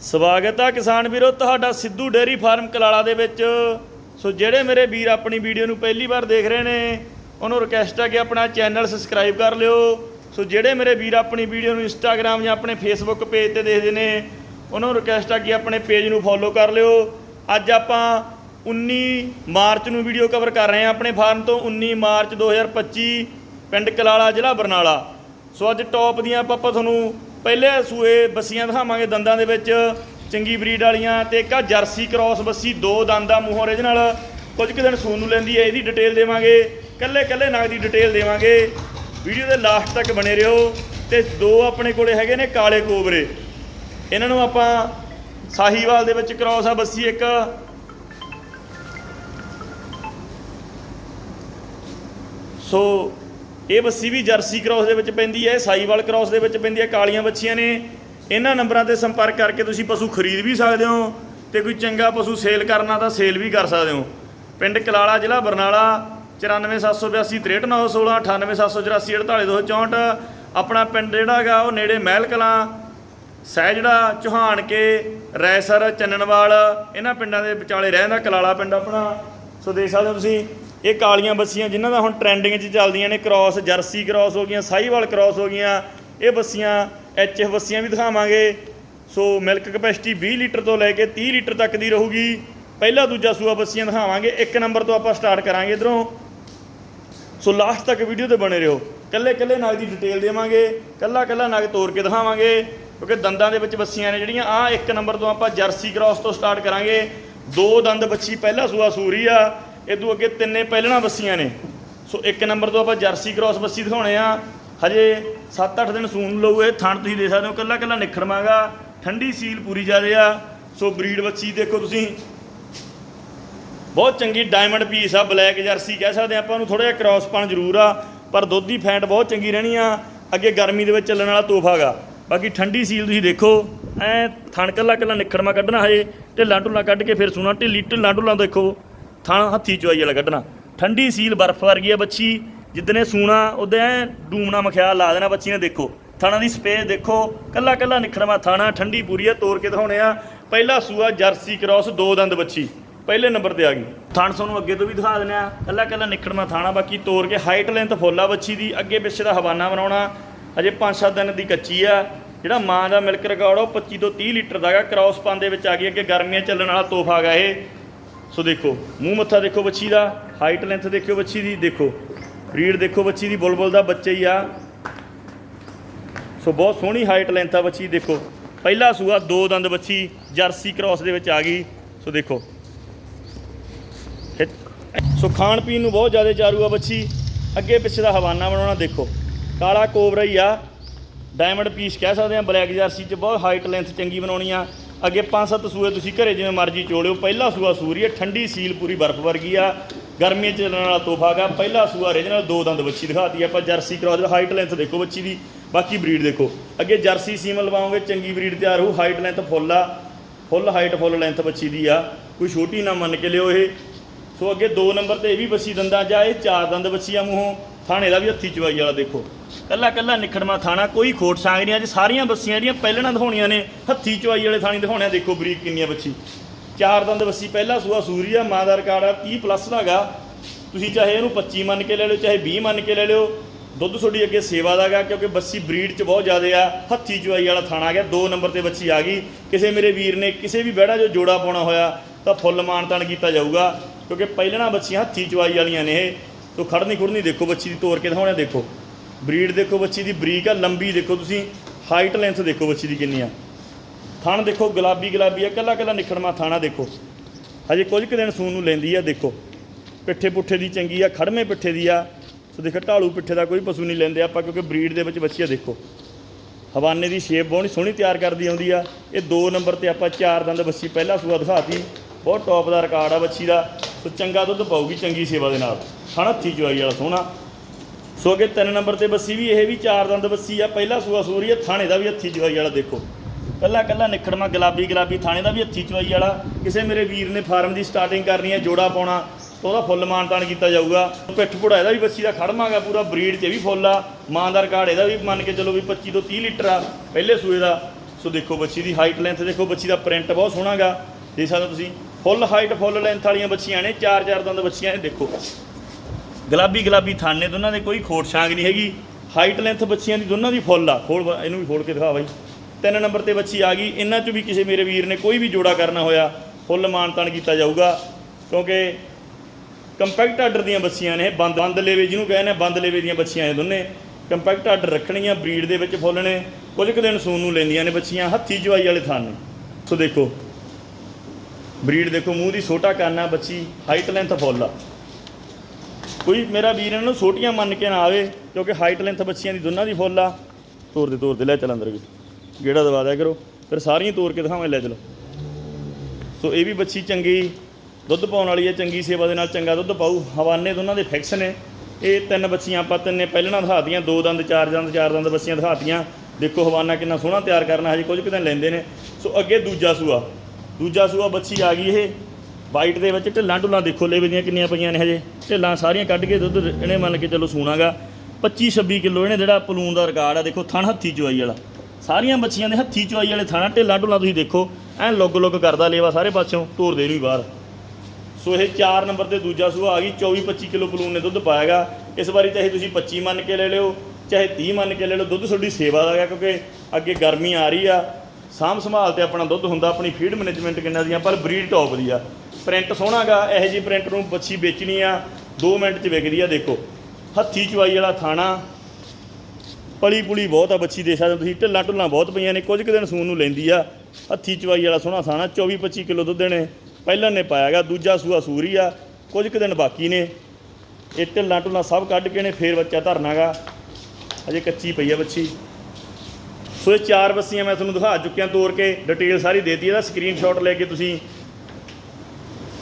ਸਵਾਗਤ ਆ ਕਿਸਾਨ ਵੀਰੋ, ਤੁਹਾਡਾ ਸਿੱਧੂ ਡੇਅਰੀ ਫਾਰਮ ਕਲਾਲਾ ਦੇ ਵਿੱਚ। ਸੋ ਜਿਹੜੇ ਮੇਰੇ ਵੀਰ ਆਪਣੀ ਵੀਡੀਓ ਨੂੰ ਪਹਿਲੀ ਵਾਰ ਦੇਖ ਰਹੇ ਨੇ, ਉਹਨੂੰ ਰਿਕਵੈਸਟ ਆ ਕਿ ਆਪਣਾ ਚੈਨਲ ਸਬਸਕ੍ਰਾਈਬ ਕਰ ਲਿਓ। ਸੋ ਜਿਹੜੇ ਮੇਰੇ ਵੀਰ ਆਪਣੀ ਵੀਡੀਓ ਨੂੰ ਇੰਸਟਾਗ੍ਰam ਜਾਂ ਆਪਣੇ ਫੇਸਬੁੱਕ ਪੇਜ ਤੇ ਦੇਖਦੇ ਨੇ, ਉਹਨਾਂ ਨੂੰ ਰਿਕਵੈਸਟ ਆ ਕਿ ਆਪਣੇ ਪੇਜ ਨੂੰ ਫੋਲੋ ਕਰ ਲਿਓ। ਅੱਜ ਆਪਾਂ 19 ਮਾਰਚ ਨੂੰ ਵੀਡੀਓ ਕਵਰ ਕਰ ਰਹੇ ਹਾਂ ਆਪਣੇ ਫਾਰਮ ਤੋਂ 19 ਮਾਰਚ 2025 ਪਿੰਡ ਕਲਾਲਾ, ਜ਼ਿਲ੍ਹਾ ਬਰਨਾਲਾ। ਸੋ ਅੱਜ ਟੌਪ ਦੀਆਂ ਆਪਾਂ ਆਪਾਂ ਤੁਹਾਨੂੰ ਪਹਿਲੇ ਸੂਏ ਬੱਸੀਆਂ ਦਿਖਾਵਾਂਗੇ ਦੰਦਾਂ ਦੇ ਵਿੱਚ। ਚੰਗੀ ਬਰੀਡ ਵਾਲੀਆਂ ਤੇ ਇੱਕ ਆ ਜਰਸੀ ਕ੍ਰਾਸ ਬੱਸੀ, ਦੋ ਦੰਦਾਂ ਮੂੰਹੋਂ ਨਾਲ ਕੁਝ ਕੁ ਦਿਨ ਸੂਨ ਨੂੰ ਲੈਂਦੀ ਹੈ, ਇਹਦੀ ਡਿਟੇਲ ਦੇਵਾਂਗੇ। ਕੱਲੇ ਕੱਲੇ ਨਗ ਦੀ ਡਿਟੇਲ ਦੇਵਾਂਗੇ। ਵੀਡੀਓ ਦੇ ਲਾਸਟ ਤੱਕ ਬਣੇ ਰਹੋ। ਤੇ ਦੋ ਆਪਣੇ ਕੋਲੇ ਹੈਗੇ ਨੇ ਕਾਲੇ ਕੋਬਰੇ। ਇਹਨਾਂ ਨੂੰ ਆਪਾਂ ਸਾਹੀਵਾਲ ਦੇ ਵਿੱਚ ਕ੍ਰਾਸ ਆ ਬੱਸੀ ਇੱਕ। ਸੋ ਇਹ ਬੱਸੀ ਵੀ ਜਰਸੀ ਕ੍ਰਾਸ ਦੇ ਵਿੱਚ ਪੈਂਦੀ ਹੈ, ਸਾਈਵਾਲ ਕ੍ਰਾਸ ਦੇ ਵਿੱਚ ਪੈਂਦੀ ਹੈ, ਕਾਲੀਆਂ ਬੱਚੀਆਂ ਨੇ। ਇਹਨਾਂ ਨੰਬਰਾਂ ਤੇ ਸੰਪਰਕ ਕਰਕੇ ਤੁਸੀਂ ਪਸ਼ੂ ਖਰੀਦ ਵੀ ਸਕਦੇ ਹੋ ਤੇ ਕੋਈ ਚੰਗਾ ਪਸ਼ੂ ਸੇਲ ਕਰਨਾ ਤਾਂ ਸੇਲ ਵੀ ਕਰ ਸਕਦੇ ਹੋ। ਪਿੰਡ ਕਲਾਲਾ ਜ਼ਿਲ੍ਹਾ ਬਰਨਾਲਾ 94782 63916 98784 ਆਪਣਾ ਪਿੰਡ ਜਿਹੜਾ ਹੈਗਾ, ਉਹ ਨੇੜੇ ਮਹਿਲ ਕਲਾਂ ਸਹਿਜੜਾ ਚੌਹਾਨ ਕੇ, ਰੈਸਰ, ਚੰਨਣਵਾਲ। ਇਹਨਾਂ ਪਿੰਡਾਂ ਦੇ ਵਿਚਾਲੇ ਰਹਿੰਦਾ ਕਲਾਲਾ ਪਿੰਡ ਆਪਣਾ। ਸੋ ਦੇਖ ਸਕਦੇ ਹੋ ਤੁਸੀਂ ਇਹ ਕਾਲੀਆਂ ਬੱਸੀਆਂ ਜਿਨ੍ਹਾਂ ਦਾ ਹੁਣ ਟ੍ਰੈਂਡਿੰਗ 'ਚ ਚੱਲਦੀਆਂ ਨੇ ਕ੍ਰਾਸ ਜਰਸੀ ਕ੍ਰਾਸ ਹੋ ਗਈਆਂ ਸਾਈਵਾਲ ਕ੍ਰਾਸ ਹੋ ਗਈਆਂ, ਇਹ ਬੱਸੀਆਂ ਐਚਐਫ ਬੱਸੀਆਂ ਵੀ ਦਿਖਾਵਾਂਗੇ। ਸੋ ਮਿਲਕ ਕਪੈਸਿਟੀ 20 ਲੀਟਰ ਤੋਂ ਲੈ ਕੇ 30 ਲੀਟਰ ਤੱਕ ਦੀ ਰਹੂਗੀ। ਪਹਿਲਾ ਦੂਜਾ ਸੂਆ ਬੱਸੀਆਂ ਦਿਖਾਵਾਂਗੇ, ਇੱਕ ਨੰਬਰ ਤੋਂ ਆਪਾਂ ਸਟਾਰਟ ਕਰਾਂਗੇ ਇਧਰੋਂ। ਸੋ ਲਾਸਟ ਤੱਕ ਵੀਡੀਓ ਤੇ ਬਣੇ ਰਹੋ। ਕੱਲੇ ਕੱਲੇ ਨਗ ਦੀ ਡਿਟੇਲ ਦੇਵਾਂਗੇ, ਕੱਲਾ ਕੱਲਾ ਨਗ ਤੋੜ ਕੇ ਦਿਖਾਵਾਂਗੇ, ਕਿਉਂਕਿ ਦੰਦਾਂ ਦੇ ਵਿੱਚ ਬੱਸੀਆਂ ਨੇ ਜਿਹੜੀਆਂ ਆ ਇੱਕ ਨੰਬਰ ਤੋਂ ਆਪਾਂ ਜਰਸੀ ਕ੍ਰਾਸ ਤੋਂ ਸਟਾਰਟ ਕਰਾਂਗੇ। ਦੋ ਦੰਦ ਬੱਚੀ ਪਹਿਲਾ ਸੂਆ ਸੂਰੀ ਆ। ਇਦੋਂ ਅੱਗੇ ਤਿੰਨੇ ਪਹਿਲਣਾ ਬੱਸੀਆਂ ਨੇ। ਸੋ ਇੱਕ ਨੰਬਰ ਤੋਂ ਆਪਾਂ ਜਰਸੀ ਕ੍ਰਾਸ ਬੱਸੀ ਦਿਖਾਉਣੇ ਆ। ਹਜੇ 7-8 ਦਿਨ ਸੂਨ ਲਊ ਇਹ ਥਣ ਤੁਸੀਂ ਦੇ ਸਕਦੇ ਹੋ ਕੱਲਾ ਕੱਲਾ ਨਿਖੜਵਾਂਗਾ ਠੰਡੀ ਸੀਲ ਪੂਰੀ ਜ਼ਿਆਦੇ ਆ। ਸੋ ਬਰੀਡ ਬੱਚੀ ਦੇਖੋ ਤੁਸੀਂ। ਬਹੁਤ ਚੰਗੀ ਡਾਇਮੰਡ ਪੀਸ ਆ ਬਲੈਕ ਜਰਸੀ ਕਹਿ ਸਕਦੇ ਆ ਆਪਾਂ ਨੂੰ ਥੋੜਾ ਜਿਹਾ ਕ੍ਰਾਸਪਨ ਜ਼ਰੂਰ ਆ, ਪਰ ਦੁੱਧ ਦੀ ਫੈਂਟ ਬਹੁਤ ਚੰਗੀ ਰਹਿਣੀ ਆ। ਅੱਗੇ ਗਰਮੀ ਦੇ ਵਿੱਚ ਚੱਲਣ ਵਾਲਾ ਤੋਹਫਾ ਗਾ। ਬਾਕੀ ਠੰਡੀ ਸੀਲ ਤੁਸੀਂ ਦੇਖੋ, ਐ ਥਣ ਕੱਲਾ ਕੱਲਾ ਨਿਖੜਮਾ ਕੱਢਣਾ ਹਜੇ ਢਿੱਲਾਂ ਢੁੱਲਾਂ ਕੱਢ ਕੇ ਫਿਰ ਸੁਣਾ, ਢਿੱਲੀ ਢਿੱਲਾਂ ਢੁੱਲਾਂ ਦੇਖੋ। ਥਣ ਹੱਥੀ ਚੁਆਈ ਵਾਲਾ ਕੱਢਣਾ। ਠੰਡੀ ਸੀਲ ਬਰਫ਼ ਵਰਗੀ ਆ ਬੱਚੀ ਜਿੱਦਨੇ ਸੂਣਾ, ਉਹਦੇ ਐ ਡੂਮਣਾ ਮਖਿਆ ਲਾ ਦੇਣਾ ਬੱਚੀ ਨੇ ਦੇਖੋ। ਥਾਣਾ ਦੀ ਸਪੇਸ ਦੇਖੋ, ਕੱਲਾ ਕੱਲਾ ਨਿਖੜਮਾ ਥਾਣਾ, ਠੰਡੀ ਪੂਰੀ ਆ ਤੋੜ ਕੇ ਦਿਖਾਉਣੇ ਆ। ਪਹਿਲਾ ਸੂਆ ਜਰਸੀ ਕ੍ਰਾਸ, ਦੋ ਦੰਦ ਬੱਚੀ। ਪਹਿਲੇ ਨੰਬਰ ਤੇ ਆ ਗਈ। ਥਣ ਤੁਹਾਨੂੰ ਅੱਗੇ ਤੋਂ ਵੀ ਦਿਖਾ ਦਿੰਦੇ ਆ। ਕੱਲਾ ਕੱਲਾ ਨਿਕੜਮਾ ਥਾਣਾ, ਬਾਕੀ ਤੋੜ ਕੇ ਹਾਈਟ ਲੈਂਥ ਫੁੱਲਾ ਬੱਚੀ ਦੀ। ਅੱਗੇ ਪਿੱਛੇ ਦਾ ਹਵਾਨਾ ਬਣਾਉਣਾ। ਅਜੇ 5-7 ਦਿਨ ਦੀ ਕੱਚੀ ਆ। ਜਿਹੜਾ ਮਾਂ ਦਾ ਮਿਲਕ ਰਿਕਾਰਡ ਉਹ 25 ਤੋਂ 30 ਲੀਟਰ ਦਾ ਹੈਗਾ। ਕ੍ਰਾਸ ਪਾਨ ਦੇ ਵਿੱਚ ਆ ਗਈ ਅੱਗੇ ਗਰਮੀਆਂ ਚੱਲਣ ਵਾਲਾ ਤੋਹਫਾ ਹੈਗਾ ਇਹ। ਸੋ ਦੇਖੋ, ਮੂੰਹ ਮੱਥਾ ਦੇਖੋ ਬੱਚੀ ਦਾ ਹਾਈਟ ਲੈਂਥ ਦੇਖਿਓ ਬੱਚੀ ਦੀ, ਦੇਖੋ। ਰੀੜ ਦੇਖੋ ਬੱਚੀ ਦੀ, ਬੁਲਬੁਲ ਦਾ ਬੱਚਾ ਹੀ ਆ। ਸੋ ਬਹੁਤ ਸੋਹਣੀ ਹਾਈਟ ਲੈਂਥ ਆ ਬੱਚੀ, ਦੇਖੋ। ਪਹਿਲਾ ਸੂਆ, ਦੋ ਦੰਦ ਬੱਚੀ, ਜਰਸੀ ਕ੍ਰਾਸ ਦੇ ਵਿੱਚ ਆ ਗਈ। ਸੋ ਦੇਖੋ। ਸੋ ਖਾਣ ਪੀਣ ਨੂੰ ਬਹੁਤ ਜ਼ਿਆਦਾ ਚਾਰੂ ਆ ਬੱਚੀ। ਅੱਗੇ ਪਿੱਛੇ ਦਾ ਹਵਾਨਾ ਬਣਾਉਣਾ, ਦੇਖੋ। ਕਾਲਾ ਕੋਬਰਾ ਹੀ ਆ। ਡਾਇਮੰਡ ਪੀਸ ਕਹਿ ਸਕਦੇ ਆ ਬਲੈਕ ਜਰਸੀ ਚ ਬਹੁਤ ਹਾਈਟ ਲੈਂਥ ਚੰਗੀ ਬਣਾਉਣੀ ਆ। ਅੱਗੇ ਪੰਜ ਸੱਤ ਸੂਏ ਤੁਸੀਂ ਘਰੇ ਜਿਵੇਂ ਮਰਜ਼ੀ ਚੋਲਿਓ, ਪਹਿਲਾ ਸੂਆ ਸੂਰੀ ਹੈ, ਠੰਡੀ ਸੀਲ ਪੂਰੀ ਬਰਫ਼ ਵਰਗੀ ਆ। ਗਰਮੀਆਂ ਚ ਚੱਲਣ ਵਾਲਾ ਤੋਹਫਾ ਗਾ ਪਹਿਲਾ ਸੂਆ ਰੀਜਨਲ ਦੋ ਦੰਦ ਬੱਚੀ ਦਿਖਾਤੀ, ਆਪਾਂ ਜਰਸੀ ਕਰਾਸ ਦਾ ਹਾਈਟ ਲੈਂਥ ਦੇਖੋ ਬੱਚੀ ਦੀ, ਬਾਕੀ ਬਰੀਡ ਦੇਖੋ। ਅੱਗੇ ਜਰਸੀ ਸੀਮ ਲਵਾਉਂਗੇ ਚੰਗੀ ਬਰੀਡ ਤਿਆਰ ਹੋਊ ਹਾਈਟ ਲੈਂਥ ਫੁੱਲ ਆ, ਫੁੱਲ ਹਾਈਟ ਫੁੱਲ ਲੈਂਥ ਬੱਚੀ ਦੀ ਆ। ਕੋਈ ਛੋਟੀ ਨਾ ਮੰਨ ਕੇ ਲਿਓ ਇਹ। ਸੋ ਅੱਗੇ 2 ਨੰਬਰ ਤੇ ਇਹ ਵੀ ਬੱਸੀ ਦੰਦਾਂ ਜਾਂ ਇਹ ਚਾਰ ਦੰਦ ਬੱਚੀ ਆ ਮੂੰਹੋਂ। ਥਾਣੇ ਦਾ ਵੀ ਹੱਥੀ ਚਵਾਈ ਵਾਲਾ ਦੇਖੋ। ਕੱਲਾ ਕੱਲਾ ਨਿਖੜਮਾ ਥਾਣਾ, ਕੋਈ ਖੋਟ ਸਾਂਗ ਨਹੀਂ, ਅੱਜ ਸਾਰੀਆਂ ਬੱਸੀਆਂ ਜਿਹੜੀਆਂ ਪਹਿਲਣਾ ਦਿਖਾਉਣੀਆਂ ਨੇ, ਹੱਥੀ ਚਵਾਈ ਵਾਲੇ ਥਾਣੇ ਦਿਖਾਉਣਿਆ, ਦੇਖੋ ਬਰੀਕ ਕਿੰਨੀਆਂ ਬੱਚੀ ਚਾਰ ਦੰਦ ਬੱਸੀ, ਪਹਿਲਾ ਸੂਆ ਸੂਰੀਆ ਮਾਂ ਦਾ ਰਿਕਾਰਡ ਆ 30 ਪਲੱਸ ਦਾਗਾ ਤੁਸੀਂ ਚਾਹੇ ਇਹਨੂੰ 25 ਮੰਨ ਕੇ ਲੈ ਲਿਓ, ਚਾਹੇ 20 ਮੰਨ ਕੇ ਲੈ ਲਿਓ, ਦੁੱਧ ਤੁਹਾਡੀ ਅੱਗੇ ਸੇਵਾ ਦਾਗਾ ਕਿਉਂਕਿ ਬੱਸੀ ਬਰੀਡ ਚ ਬਹੁਤ ਜ਼ਿਆਦਾ ਆ, ਹੱਥੀ ਚਵਾਈ ਵਾਲਾ ਥਾਣਾ ਆ ਗਿਆ 2 ਨੰਬਰ ਤੇ ਬੱਚੀ ਆ ਗਈ। ਕਿਸੇ ਮੇਰੇ ਵੀਰ ਨੇ ਕਿਸੇ ਵੀ ਬਹਿੜਾ ਜੋ ਜੋੜਾ ਪਾਉਣਾ ਹੋਇਆ, ਤਾਂ ਫੁੱਲ ਮਾਨਤਾਨ ਕੀਤਾ ਜਾਊਗਾ, ਕਿਉਂਕਿ ਪਹਿਲਣਾ ਬੱਚੀਆਂ ਹੱਥੀ ਚਵਾਈ ਵਾਲੀਆਂ ਨੇ ਇਹ। ਤੋ ਖੜਨੀ ਖੁੜਨੀ ਦੇਖੋ ਬੱਚੀ ਦੀ ਤੋੜ ਕੇ ਦਿਖਾਉਣੇ ਦੇਖੋ। ਬਰੀਡ ਦੇਖੋ ਬੱਚੀ ਦੀ, ਬਰੀਕ ਆ, ਲੰਬੀ ਦੇਖੋ ਤੁਸੀਂ। ਹਾਈਟ ਲੈਂਥ ਦੇਖੋ ਬੱਚੀ ਦੀ ਕਿੰਨੀ ਆ। ਥਣ ਦੇਖੋ, ਗੁਲਾਬੀ ਗੁਲਾਬੀ ਆ, ਕੱਲਾ ਕੱਲਾ ਨਿਖੜਮਾ ਥਾਣਾ ਦੇਖੋ। ਹਜੇ ਕੁਝ ਕੁ ਦਿਨ ਸੂਨ ਨੂੰ ਲੈਂਦੀ ਆ, ਦੇਖੋ। ਪਿੱਠੇ ਪੁੱਠੇ ਦੀ ਚੰਗੀ ਆ ਖੜਮੇ ਪਿੱਠੇ ਦੀ ਆ। ਸੋ ਦੇਖੋ, ਢਾਲੂ ਪਿੱਠੇ ਦਾ ਕੋਈ ਪਸ਼ੂ ਨਹੀਂ ਲੈਂਦੇ ਆਪਾਂ, ਕਿਉਂਕਿ ਬਰੀਡ ਦੇ ਵਿੱਚ ਬੱਚੀ ਆ, ਦੇਖੋ। ਹਵਾਨੇ ਦੀ ਸ਼ੇਪ ਬਹੁਤ ਸੋਹਣੀ ਤਿਆਰ ਕਰਦੀ ਆਉਂਦੀ ਆ। ਇਹ 2 ਨੰਬਰ ਤੇ ਆਪਾਂ ਚਾਰ ਦੰਦ ਬੱਚੀ ਪਹਿਲਾ ਸੂਆ ਦਿਖਾਤੀ। ਬਹੁਤ ਟੌਪ ਦਾ ਰਿਕਾਰਡ ਆ ਬੱਚੀ ਦਾ। ਸੋ ਚੰਗਾ ਦੁੱਧ ਪਾਊਗੀ, ਚੰਗੀ ਸੇਵਾ ਦੇ ਨਾਲ। ਖਾਣਾ ਹੱਥੀ ਚਵਾਈ ਵਾਲਾ ਸੋਹਣਾ ਸੋ ਅੱਗੇ ਤਿੰਨ ਨੰਬਰ ਤੇ ਬੱਸੀ ਵੀ, ਇਹ ਵੀ ਚਾਰ ਦੰਦ ਬੱਸੀ ਆ। ਪਹਿਲਾ ਸੂਆ ਸੂਰੀ ਆ, ਥਾਣੇ ਦਾ ਵੀ ਹੱਥੀ ਚਵਾਈ ਵਾਲਾ ਦੇਖੋ। ਕੱਲਾ ਕੱਲਾ ਨਿਖੜਮਾ, ਗੁਲਾਬੀ ਗੁਲਾਬੀ ਥਾਣੇ ਦਾ ਵੀ ਹੱਥੀ ਚਵਾਈ ਵਾਲਾ। ਕਿਸੇ ਮੇਰੇ ਵੀਰ ਨੇ ਫਾਰਮ ਦੀ ਸਟਾਰਟਿੰਗ ਕਰਨੀ ਹੈ ਜੋੜਾ ਪਾਉਣਾ, ਤਾਂ ਉਹਦਾ ਫੁੱਲ ਮਾਨਤਾਨ ਕੀਤਾ ਜਾਊਗਾ। ਪਿੱਠ ਪੁੜਾ ਇਹਦਾ ਵੀ ਬੱਸੀ ਦਾ ਖੜਮਾਗਾ ਪੂਰਾ, ਬਰੀਡ 'ਚ ਵੀ ਫੁੱਲ ਆ। ਮਾਂ ਦਾ ਰਿਕਾਰਡ ਇਹਦਾ ਵੀ ਮੰਨ ਕੇ ਚਲੋ ਵੀ 25 ਤੋਂ 30 ਲੀਟਰ ਆ, ਪਹਿਲੇ ਸੂਏ ਦਾ। ਸੋ ਦੇਖੋ ਬੱਚੀ ਦੀ ਹਾਈਟ ਲੈਂਥ ਦੇਖੋ ਬੱਚੀ ਦਾ ਪ੍ਰਿੰਟ ਬਹੁਤ ਸੋਹਣਾਗਾ ਦੇਖ ਸਕਦੇ ਹੋ ਤੁਸੀਂ। ਫੁੱਲ ਹਾਈਟ ਫੁੱਲ ਲੈਂਥ ਵਾਲੀਆਂ ਬੱਚੀਆਂ ਨੇ, ਚਾਰ ਚਾਰ ਦੰਦ ਬੱਚੀਆਂ ਨੇ, ਦੇਖੋ। ਗੁਲਾਬੀ ਗੁਲਾਬੀ ਥਣ ਨੇ ਦੋਨਾਂ ਦੇ ਕੋਈ ਖੋਟ ਛਾਂਗ ਨਹੀਂ ਹੈਗੀ। ਹਾਈਟ ਲੈਂਥ ਬੱਚੀਆਂ ਦੀ ਦੋਨਾਂ ਦੀ ਫੁੱਲ ਆ। ਖੋਲ ਇਹਨੂੰ ਵੀ ਖੋਲ ਕੇ ਦਿਖਾ ਬਾਈ। ਤਿੰਨ ਨੰਬਰ ਤੇ ਬੱਚੀ ਆ ਗਈ। ਇਹਨਾਂ ਚੋਂ ਵੀ ਕਿਸੇ ਮੇਰੇ ਵੀਰ ਨੇ ਕੋਈ ਵੀ ਜੋੜਾ ਕਰਨਾ ਹੋਇਆ, ਫੁੱਲ ਮਾਨਤਾਨ ਕੀਤਾ ਜਾਊਗਾ। ਕਿਉਂਕਿ ਕੰਪੈਕਟ ਆਰਡਰ ਦੀਆਂ ਬੱਚੀਆਂ ਨੇ ਇਹ ਬੰਦ ਬੰਦ ਲੇਵੇ ਜਿਹਨੂੰ ਕਹਿੰਦੇ ਆ ਬੰਦ ਲੇਵੇ ਦੀਆਂ ਬੱਚੀਆਂ ਇਹ ਦੋਨੇ। ਕੰਪੈਕਟ ਆਰਡਰ ਰੱਖਣੀਆਂ ਬਰੀਡ ਦੇ ਵਿੱਚ ਫੁੱਲ ਨੇ। ਕੁਝ ਕੁ ਦਿਨ ਸੂਨ ਨੂੰ ਲੈਂਦੀਆਂ ਨੇ ਬੱਚੀਆਂ, ਹੱਥੀ ਜਵਾਈ ਵਾਲੇ ਥਾਨ। ਨੇ ਸੋ ਦੇਖੋ ਬਰੀਡ ਦੇਖੋ, ਮੂੰਹ ਦੀ ਛੋਟਾ ਕਾਨਾ ਬੱਚੀ ਹਾਈਟ ਲੈਂਥ ਫੁੱਲ ਆ। ਕੋਈ ਮੇਰਾ ਵੀਰ ਇਹਨਾਂ ਨੂੰ ਛੋਟੀਆਂ ਮੰਨ ਕੇ ਨਾ ਆਵੇ, ਕਿਉਂਕਿ ਹਾਈਟ ਲੈਂਥ ਬੱਚੀਆਂ ਦੀ ਦੋਨਾਂ ਦੀ ਫੁੱਲ ਆ। ਤੋਰ ਦੇ ਤੋਰ ਦੇ ਲੈ ਚੱਲ ਅੰਦਰ ਵੀ। ਗੇੜਾ ਦਵਾ ਦਿਆ ਕਰੋ। ਫਿਰ ਸਾਰੀਆਂ ਤੋਰ ਕੇ ਦਿਖਾਵਾਂ ਲੈ ਚਲੋ। ਸੋ ਇਹ ਵੀ ਬੱਚੀ ਚੰਗੀ, ਦੁੱਧ ਪਾਉਣ ਵਾਲੀ ਹੈ ਚੰਗੀ ਸੇਵਾ ਦੇ ਨਾਲ ਚੰਗਾ ਦੁੱਧ ਪਾਊ। ਹਵਾਨੇ ਦੋਨਾਂ ਦੇ ਫਿਕਸ ਨੇ। ਇਹ ਤਿੰਨ ਬੱਚੀਆਂ ਆਪਾਂ ਤਿੰਨੇ ਪਹਿਲਣਾ ਦਿਖਾਤੀਆਂ, ਦੋ ਦੰਦ, ਚਾਰ ਦੰਦ ਚਾਰ ਦੰਦ ਬੱਚੀਆਂ ਦਿਖਾਤੀਆਂ। ਦੇਖੋ ਹਵਾਨਾ ਕਿੰਨਾ ਸੋਹਣਾ ਤਿਆਰ ਕਰਨਾ, ਹਜੇ ਕੁਝ ਕੁ ਦਿਨ ਲੈਂਦੇ ਨੇ। ਸੋ ਅੱਗੇ ਦੂਜਾ ਸੂਆ। ਦੂਜਾ ਸੂਆ ਬੱਚੀ ਆ ਗਈ ਇਹ। ਵਾਈਟ ਦੇ ਵਿੱਚ ਢਿੱਲਾਂ ਢੁੱਲਾਂ ਦੇਖੋ, ਲੇਵੇ ਦੀਆਂ ਕਿੰਨੀਆਂ ਪਈਆਂ ਨੇ ਹਜੇ। ਢਿੱਲਾਂ ਸਾਰੀਆਂ ਕੱਢ ਕੇ ਦੁੱਧ ਇਹਨੇ ਮੰਨ ਕੇ ਚੱਲੋ ਸੂਣਾਗਾ। 25 26 ਕਿਲੋ ਇਹਨੇ ਜਿਹੜਾ ਪਲੂਨ ਦਾ ਰਿਕਾਰਡ ਆ, ਦੇਖੋ, ਥਣ ਹੱਥੀ ਚੁਆਈ ਵਾਲਾ। ਸਾਰੀਆਂ ਬੱਚੀਆਂ ਦੇ ਹੱਥੀ ਚੁਆਈ ਵਾਲੇ ਥਾਣਾ ਢਿੱਲਾਂ ਢੁੱਲਾਂ ਤੁਸੀਂ ਦੇਖੋ। ਐਂ ਲੁੱਗ ਲੁੱਗ ਕਰਦਾ ਲੇਵਾ ਸਾਰੇ ਪਾਸਿਓਂ ਤੋਰ ਦੇ ਨੂੰ ਹੀ ਬਾਹਰ। ਸੋ ਇਹ 4 ਨੰਬਰ ਤੇ ਦੂਜਾ ਸੂਆ ਆ ਗਈ 24 25 ਕਿਲੋ ਪਲੂਨ ਨੇ ਦੁੱਧ ਪਾਇਆਗਾ। ਇਸ ਵਾਰੀ ਚਾਹੇ ਤੁਸੀਂ 25 ਮੰਨ ਕੇ ਲੈ ਲਿਓ, ਚਾਹੇ 30 ਮੰਨ ਕੇ ਲੈ ਲਿਓ, ਦੁੱਧ ਤੁਹਾਡੀ ਸੇਵਾ ਦਾ ਹੈ ਕਿਉਂਕਿ ਅੱਗੇ ਗਰਮੀ ਆ ਰਹੀ ਆ। ਸਾਂਭ ਸੰਭਾਲ ਤੇ ਆਪਣਾ ਦੁੱਧ ਹੁੰਦਾ, ਆਪਣੀ ਫੀਡ ਮੈਨੇਜਮੈਂਟ ਕਿੰਨਾ ਦੀਆਂ, ਪਰ ਬਰੀਡ ਟੌਪ ਦੀ ਆ। ਪ੍ਰਿੰਟ ਸੋਹਣਾਗਾ, ਇਹੋ ਜਿਹੀ ਪ੍ਰਿੰਟ ਨੂੰ ਬੱਚੀ ਵੇਚਣੀ ਆ 2 ਮਿੰਟ 'ਚ ਵਿਕਦੀ ਆ, ਦੇਖੋ। ਹੱਥੀ ਚਵਾਈ ਵਾਲਾ ਥਾਣਾ ਪਲੀ ਪੁਲੀ ਬਹੁਤ ਆ ਬੱਚੀ ਦੇ ਸਕਦੇ ਤੁਸੀਂ, ਢਿੱਲਾਂ ਢੁੱਲਾਂ ਬਹੁਤ ਪਈਆਂ ਨੇ, ਕੁਝ ਕੁ ਦਿਨ ਸੂਨ ਨੂੰ ਲੈਂਦੀ ਆ। ਹੱਥੀ ਚਵਾਈ ਵਾਲਾ ਸੋਹਣਾ ਥਾਣਾ 24 25 ਕਿਲੋ ਦੁੱਧ ਨੇ ਪਹਿਲਾਂ ਨੇ ਪਾਇਆਗਾ, ਦੂਜਾ ਸੂਆ ਸੂਰੀ ਆ, ਕੁਝ ਕੁ ਦਿਨ ਬਾਕੀ ਨੇ। ਇਹ ਢਿੱਲਾਂ ਢੁੱਲਾਂ ਸਭ ਕੱਢ ਕੇ ਨੇ ਫੇਰ ਬੱਚਾ ਧਰਨਾਗਾ। ਅਜੇ ਕੱਚੀ ਪਈ ਆ ਬੱਚੀ। ਸੋ ਇਹ ਚਾਰ ਬੱਸੀਆਂ ਮੈਂ ਤੁਹਾਨੂੰ ਦਿਖਾ ਚੁੱਕਿਆ ਤੋਰ ਕੇ ਡਿਟੇਲ ਸਾਰੀ ਦੇਤੀ, ਇਹਦਾ ਸਕਰੀਨਸ਼ਾਟ ਲੈ ਕੇ ਤੁਸੀਂ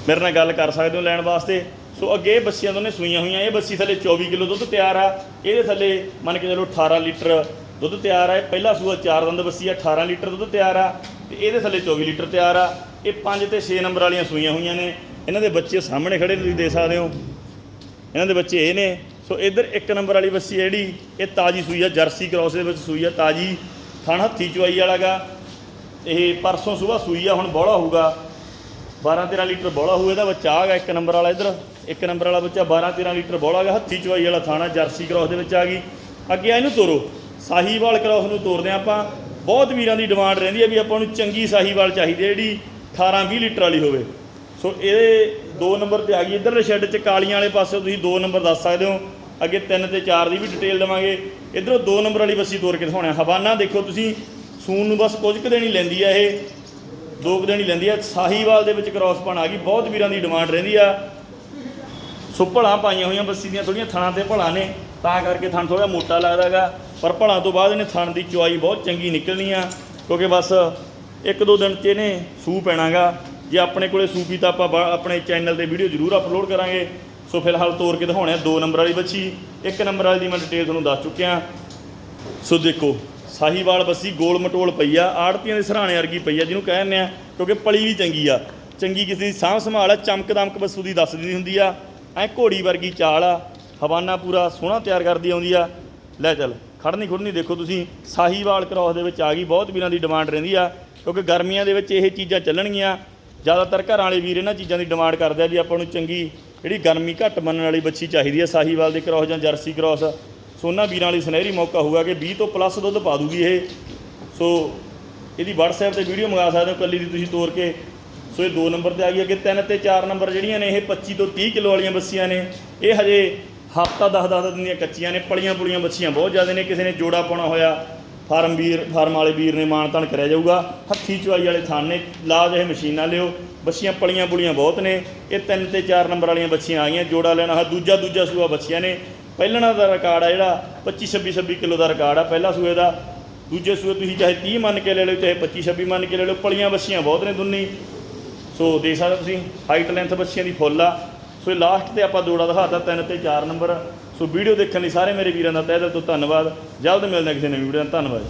ਮੇਰੇ ਨਾਲ ਗੱਲ ਕਰ ਸਕਦੇ ਹੋ ਲੈਣ ਵਾਸਤੇ। ਸੋ ਅੱਗੇ ਇਹ ਬੱਸੀਆਂ ਦੋਨੇ ਸੂਈਆਂ ਹੋਈਆਂ, ਇਹ ਬੱਸੀ ਥੱਲੇ 24 ਕਿਲੋ ਦੁੱਧ ਤਿਆਰ ਆ, ਇਹਦੇ ਥੱਲੇ ਮੰਨ ਕੇ ਚਲੋ 18 ਲੀਟਰ ਦੁੱਧ ਤਿਆਰ ਆ, ਇਹ ਪਹਿਲਾ ਸੂਆ ਚਾਰ ਦੰਦ ਬੱਸੀ ਆ 18 ਲੀਟਰ ਦੁੱਧ ਤਿਆਰ ਆ, ਤੇ ਇਹਦੇ ਥੱਲੇ 24 ਲੀਟਰ ਤਿਆਰ ਆ, ਇਹ 5 ਤੇ 6 ਨੰਬਰ ਵਾਲੀਆਂ ਸੂਈਆਂ ਹੋਈਆਂ ਨੇ। ਇਹਨਾਂ ਦੇ ਬੱਚੇ ਸਾਹਮਣੇ ਖੜੇ ਤੁਸੀਂ ਦੇਖ ਸਕਦੇ ਹੋ। ਇਹਨਾਂ ਦੇ ਬੱਚੇ ਇਹ ਨੇ। ਸੋ ਇਧਰ ਇੱਕ ਨੰਬਰ ਵਾਲੀ ਬੱਸੀ ਹੈ ਜਿਹੜੀ, ਇਹ ਤਾਜੀ ਸੂਈ ਆ, ਜਰਸੀ ਕ੍ਰਾਸ ਦੇ ਵਿੱਚ ਸੂਈ ਆ, ਤਾਜੀ। ਥਣ ਹੱਥੀ ਚਵਾਈ ਵਾਲਾਗਾ। ਇਹ ਪਰਸੋਂ ਸਵੇਰ ਸੂਈ ਆ, ਹੁਣ ਬੋਲਾ ਹੋਊਗਾ। 12 13 ਲੀਟਰ ਬੋਲਾ ਹੋਊ, ਇਹਦਾ ਬੱਚਾ ਆਗਾ ਇੱਕ ਨੰਬਰ ਵਾਲਾ ਇਧਰ। ਇੱਕ ਨੰਬਰ ਵਾਲਾ ਬੱਚਾ 12 13 ਲੀਟਰ ਬੋਲਾ ਹੈਗਾ। ਹੱਥੀ ਚਵਾਈ ਵਾਲਾ ਥਾਣਾ ਜਰਸੀ ਕ੍ਰਾਸ ਦੇ ਵਿੱਚ ਆ ਗਈ। ਅੱਗੇ ਆ ਇਹਨੂੰ ਤੋਰੋ। ਸਾਹੀਵਾਲ ਕ੍ਰਾਸ ਨੂੰ ਤੋਰਦੇ ਆਪਾਂ। ਬਹੁਤ ਵੀਰਾਂ ਦੀ ਡਿਮਾਂਡ ਰਹਿੰਦੀ ਹੈ ਵੀ ਆਪਾਂ ਨੂੰ ਚੰਗੀ ਸਾਹੀਵਾਲ ਚਾਹੀਦੀ ਹੈ ਜਿਹੜੀ 18 20 ਲੀਟਰ ਵਾਲੀ ਹੋਵੇ। ਸੋ ਇਹ 2 ਨੰਬਰ ਤੇ ਆ ਗਈ। ਇਧਰਲੇ ਸ਼ੈੱਡ 'ਚ ਕਾਲੀਆਂ ਵਾਲੇ ਪਾਸੇ ਤੁਸੀਂ 2 ਨੰਬਰ ਦੱਸ ਸਕਦੇ ਹੋ। ਅੱਗੇ 3 ਤੇ 4 ਦੀ ਵੀ ਡਿਟੇਲ ਦੇਵਾਂਗੇ। ਇਧਰੋਂ 2 ਨੰਬਰ ਵਾਲੀ ਬੱਸੀ ਤੋਰ ਕੇ ਦਿਖਾਉਣਾ ਹਵਾਨਾ ਦੇਖੋ ਤੁਸੀਂ, ਸੂਨ ਨੂੰ ਬਸ ਕੁਝ ਕੁ ਦੇਣੀ ਲੈਂਦੀ ਆ ਇਹ। ਦੋ ਕੁ ਦੇਣੀ ਲੈਂਦੀ ਆ। ਸਾਹੀਵਾਲ ਦੇ ਵਿੱਚ ਕ੍ਰਾਸ ਬਣ ਆ ਗਈ। ਬਹੁਤ ਵੀਰਾਂ ਦੀ ਡਿਮਾਂਡ ਰਹਿੰਦੀ ਆ। ਸੋ ਭਲਾਂ ਪਾਈਆਂ ਹੋਈਆਂ ਬੱਸੀ ਦੀਆਂ ਥੋੜੀਆਂ ਥਣਾਂ ਤੇ ਭਲਾਂ ਨੇ। ਤਾਂ ਕਰਕੇ ਥਣ ਥੋੜਾ ਮੋਟਾ ਲੱਗਦਾਗਾ। ਪਰ ਭਲਾਂ ਤੋਂ ਬਾਅਦ ਇਹਨੇ ਥਣ ਦੀ ਚੁਆਈ ਬਹੁਤ ਚੰਗੀ ਨਿਕਲਣੀ ਆ। ਕਿਉਂਕਿ ਬਸ ਇੱਕ ਦੋ ਦਿਨ 'ਚ ਇਹਨੇ ਸੂ ਪੈਣਾਗਾ। ਜੇ ਆਪਣੇ ਕੋਲੇ ਸੂਪੀ ਤਾਂ ਆਪਾਂ ਬਾ- ਆਪਣੇ ਚੈਨਲ ਤੇ ਵੀਡੀਓ ਜ਼ਰੂਰ ਅਪਲੋਡ ਕਰਾਂਗੇ। ਸੋ ਫਿਲਹਾਲ ਤੋਰ ਕੇ ਦਿਖਾਉਣੇ ਆ, ਦੋ ਨੰਬਰ ਵਾਲੀ ਬੱਚੀ, ਇੱਕ ਨੰਬਰ ਵਾਲੀ ਦੀ ਮੈਂ ਡਿਟੇਲ ਤੁਹਾਨੂੰ ਦੱਸ ਚੁੱਕਿਆ। ਸੋ ਦੇਖੋ, ਸਾਹੀਵਾਲ ਬੱਸੀ ਗੋਲ ਮਟੋਲ ਪਈ ਆ, ਆੜਤੀਆਂ ਦੇ ਸਰਾਣੇ ਵਰਗੀ ਪਈ ਆ, ਜਿਹਨੂੰ ਕਹਿੰਦੇ ਆ, ਕਿਉਂਕਿ ਪਲੀ ਵੀ ਚੰਗੀ ਆ। ਚੰਗੀ ਕਿਸੇ ਦੀ ਸਾਂਭ ਸੰਭਾਲ ਆ, ਚਮਕ ਦਮਕ ਬੱਸੂ ਦੀ ਦੱਸ ਦਿੰਦੀ ਹੁੰਦੀ ਆ। ਐ ਘੋੜੀ ਵਰਗੀ ਚਾਲ ਆ, ਹਵਾਨਾ ਪੂਰਾ ਸੋਹਣਾ ਤਿਆਰ ਕਰਦੀ ਆਉਂਦੀ ਆ। ਲੈ ਚੱਲ ਖੜਨੀ ਖੁੜਨੀ ਦੇਖੋ ਤੁਸੀਂ, ਸਾਹੀਵਾਲ ਕ੍ਰਾਸ ਦੇ ਵਿੱਚ ਆ ਗਈ, ਬਹੁਤ ਵੀਰਾਂ ਦੀ ਡਿਮਾਂਡ ਰਹਿੰਦੀ ਆ, ਕਿਉਂਕਿ ਗਰਮੀਆਂ ਦੇ ਵਿੱਚ ਇਹ ਚੀਜ਼ਾਂ ਚੱਲਣਗੀਆਂ। ਜ਼ਿਆਦਾਤਰ ਘਰਾਂ ਵਾਲੇ ਵੀਰ ਇਹਨਾਂ ਚੀਜ਼ਾਂ ਦੀ ਡਿਮਾਂਡ ਕਰਦੇ ਆ ਵੀ ਆਪਾਂ ਨੂੰ ਚੰਗੀ ਜਿਹੜੀ ਗਰਮੀ ਘੱਟ ਮੰਨਣ ਵਾਲੀ ਬੱਚੀ ਚਾਹੀਦੀ ਹੈ, ਸਾਹੀਵਾਲ ਦੇ ਕ੍ਰਾਸ ਜਾਂ ਜਰਸੀ ਕ੍ਰਾਸ ਸੋਨਾ ਵੀਰਾਂ ਲਈ ਸੁਨਹਿਰੀ ਮੌਕਾ ਹੋਊਗਾ ਕਿ 20 ਤੋਂ ਪਲੱਸ ਦੁੱਧ ਪਾ ਦੂਗੀ ਇਹ। ਸੋ ਇਹਦੀ WhatsApp ਤੇ ਵੀਡੀਓ ਮੰਗਾ ਸਕਦੇ ਹੋ, ਕੱਲੀ ਦੀ ਤੁਸੀਂ ਤੋਰ ਕੇ। ਸੋ ਇਹ 2 ਨੰਬਰ ਤੇ ਆ ਗਈ ਅੱਗੇ 3 ਤੇ 4 ਨੰਬਰ ਜਿਹੜੀਆਂ ਨੇ, ਇਹ 25 ਤੋਂ 30 ਕਿਲੋ ਵਾਲੀਆਂ ਬੱਸੀਆਂ ਨੇ। ਇਹ ਹਜੇ ਹਫਤਾ 10 10 ਦਿਨ ਦੀਆਂ ਕੱਚੀਆਂ ਨੇ ਪਲੀਆਂ ਪੁਲੀਆਂ ਬੱਸੀਆਂ ਬਹੁਤ ਜ਼ਿਆਦਾ ਨੇ, ਕਿਸੇ ਨੇ ਜੋੜਾ ਪਾਉਣਾ ਹੋਇਆ। ਫਾਰਮ ਵੀਰ, ਫਾਰਮ ਵਾਲੇ ਵੀਰ ਨੇ ਮਾਣ ਮਾਨਤਾਨ ਕਰਿਆ ਜਾਊਗਾ। ਹੱਥੀ ਚੁਆਈ ਵਾਲੇ ਥਾਨ ਨੇ ਲਾਜ ਇਹ ਮਸ਼ੀਨਾਂ ਲਿਓ। ਬੱਸੀਆਂ ਪਲੀਆਂ ਪੁਲੀਆਂ ਬਹੁਤ ਨੇ। ਇਹ ਤਿੰਨ ਤੇ ਚਾਰ ਨੰਬਰ ਵਾਲੀਆਂ ਬੱਸੀਆਂ ਆ ਗਈਆਂ। ਜੋੜਾ ਲੈਣਾ ਹੈ ਦੂਜਾ ਦੂਜਾ ਸੂਆ ਬੱਸੀਆਂ ਨੇ। ਪਹਿਲਣਾ ਦਾ ਰਿਕਾਰਡ ਆ ਜਿਹੜਾ 25 26 26 ਕਿਲੋ ਦਾ ਰਿਕਾਰਡ ਆ ਪਹਿਲਾ ਸੂਏ ਦਾ। ਦੂਜੇ ਸੂਏ ਤੁਸੀਂ ਚਾਹੇ 30 ਮੰਨ ਕੇ ਲੈ ਲਓ, ਚਾਹੇ 25 26 ਮੰਨ ਕੇ ਲੈ ਲਓ। ਪਲੀਆਂ ਬੱਸੀਆਂ ਬਹੁਤ ਨੇ ਦੁੰਨੀ। ਸੋ ਦੇਖ ਸਕਦੇ ਤੁਸੀਂ ਹਾਈਟ ਲੈਂਥ ਬੱਚਿਆਂ ਦੀ ਫੁੱਲ ਆ। ਸੋ ਇਹ ਲਾਸਟ ਤੇ ਆਪਾਂ ਜੋੜਾ ਦਿਖਾਤਾ 3 ਤੇ 4 ਨੰਬਰ ਸੋ ਵੀਡੀਓ ਦੇਖਣ ਲਈ ਸਾਰੇ ਮੇਰੇ ਵੀਰਾਂ ਦਾ ਤਹਿ ਦਿਲ ਤੋਂ ਧੰਨਵਾਦ। ਜਲਦ ਮਿਲਦੇ ਕਿਸੇ ਨਵੀਂ ਵੀਡੀਓ ਨਾਲ। ਧੰਨਵਾਦ